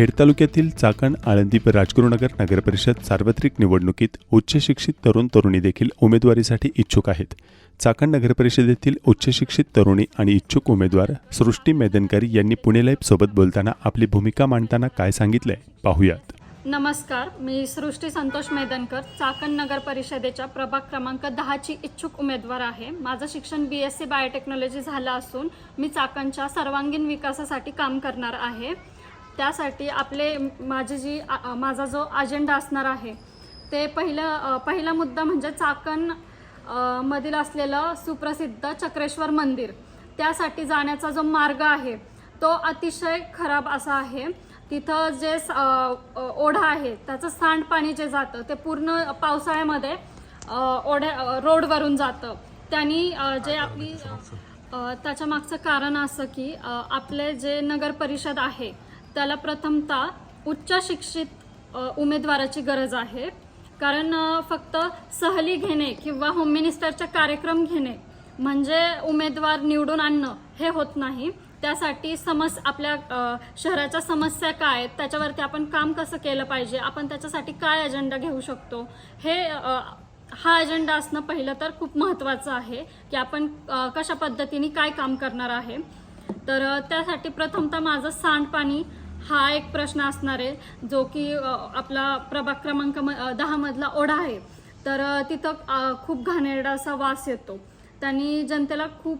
खेड तालुक्यातील चाकण आळंदी राजगुरुनगर नगरपरिषद सार्वत्रिक निवडणुकीत उच्चशिक्षित तरुण तरुणी देखील उमेदवारीसाठी इच्छुक आहेत. चाकण नगरपरिषदेतील उच्चशिक्षित तरुणी आणि इच्छुक उमेदवार सृष्टी मेदनकरी यांनी पुणे लाईव्ह सोबत बोलताना आपली भूमिका मांडताना काय सांगितलंय पाहूयात. नमस्कार मी सृष्टी संतोष मेदनकर चाकण नगर परिषदेच्या प्रभाग क्रमांक दहाची इच्छुक उमेदवार आहे. माझं शिक्षण बी एस सी बायोटेक्नॉलॉजी झालं असून मी चाकणच्या सर्वांगीण विकासासाठी काम करणार आहे. त्यासाठी आपले माझी जी आ- माझा जो अजेंडा असणार आहे ते पहिलं पहिला मुद्दा म्हणजे चाकण मधील असलेलं सुप्रसिद्ध चक्रेश्वर मंदिर. त्यासाठी जाण्याचा जो मार्ग आहे तो अतिशय खराब असा आहे. तिथं जे ओढा आहे त्याचं सांडपाणी जे जातं ते पूर्ण पावसाळ्यामध्ये ओढ्या रोडवरून जातं. त्यांनी जे आपली त्याच्या मागचं कारण असं की आपले जे नगर परिषद आहे त्याला प्रथमतः उच्च शिक्षित उमेदवाराची गरज आहे. कारण फक्त सहली घेणे किंवा होम मिनिस्टरचा कार्यक्रम घेणे म्हणजे उमेदवार निवडून आणणं हे होत नाही. त्यासाठी समस आपल्या शहराच्या समस्या काय आहेत त्याच्यावरती आपण काम कसं केलं पाहिजे? आपण त्याच्यासाठी काय अजेंडा घेऊ शकतो? हे हा अजेंडा असणं पहिलं तर खूप महत्त्वाचं आहे की आपण कशा पद्धतीने काय काम करणार आहे. तर त्यासाठी प्रथमतः माझं सांडपाणी हा एक प्रश्न असणार आहे जो की आपला प्रभाग क्रमांक म- दहामधला ओढा आहे. तर तिथं खूप घाणेरडा असा वास येतो. त्यांनी जनतेला खूप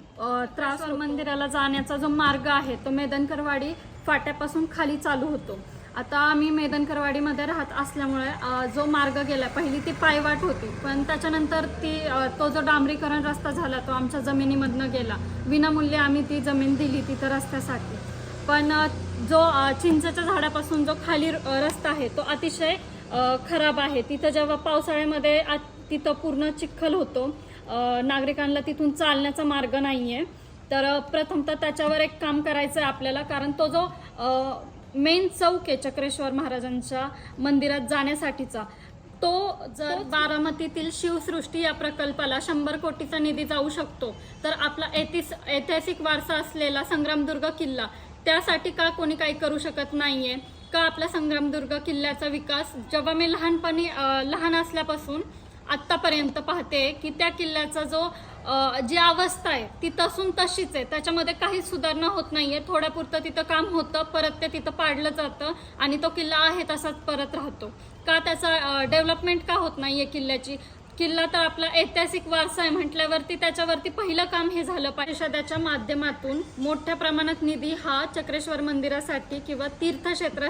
त्रास मंदिराला जाण्याचा जो मार्ग आहे तो मेदनकरवाडी फाट्यापासून खाली चालू होतो. आता आम्ही मेदनकरवाडीमध्ये राहत असल्यामुळे जो मार्ग गेला पहिली ती पायवाट होती. पण त्याच्यानंतर ती तो जो डांबरीकरण रस्ता झाला तो आमच्या जमिनीमधनं गेला. विनामूल्य आम्ही ती जमीन दिली तिथं रस्त्यासाठी. पण जो चिंचेच्या झाडापासून जो खाली रस्ता आहे तो अतिशय खराब आहे. तिथं जेव्हा पावसाळ्यामध्ये तिथं पूर्ण चिखल होतो नागरिकांना तिथून चालण्याचा मार्ग नाहीये. तर अ, प्रथमतः त्याच्यावर एक काम करायचं आहे आपल्याला कारण तो जो मेन चौक आहे चक्रेश्वर महाराजांच्या मंदिरात जाण्यासाठीचा तो जर बारामतीतील शिवसृष्टी या प्रकल्पाला शंभर कोटीचा निधी जाऊ शकतो तर आपला ऐतिस ऐतिहासिक वारसा असलेला संग्रामदुर्ग किल्ला त्यासाठी का कोणी काही करू शकत नाहीये? का आपला संग्रामदुर्ग किल्ल्याचा विकास जेव्हा मी लहानपणी लहान असल्यापासून आत्तापर्यंत पाहते की त्या किल्ल्याचा जो जी अवस्था आहे ती तसून तशीच आहे. त्याच्यामध्ये काहीच सुधारणा होत नाही आहे थोड्यापुरतं तिथं काम होतं परत ते तिथं पाडलं जातं आणि तो किल्ला आहे तसाच परत राहतो. का त्याचा डेव्हलपमेंट का होत नाही आहे किल्ल्याची? किल्ला तर आपला ऐतिहासिक वारसा आहे. म्हटल्यावरती त्याच्यावरती पहिलं काम हे झालं परिषदाच्या माध्यमातून मोठ्या प्रमाणात निधी हा चक्रेश्वर मंदिरासाठी किंवा तीर्थक्षेत्र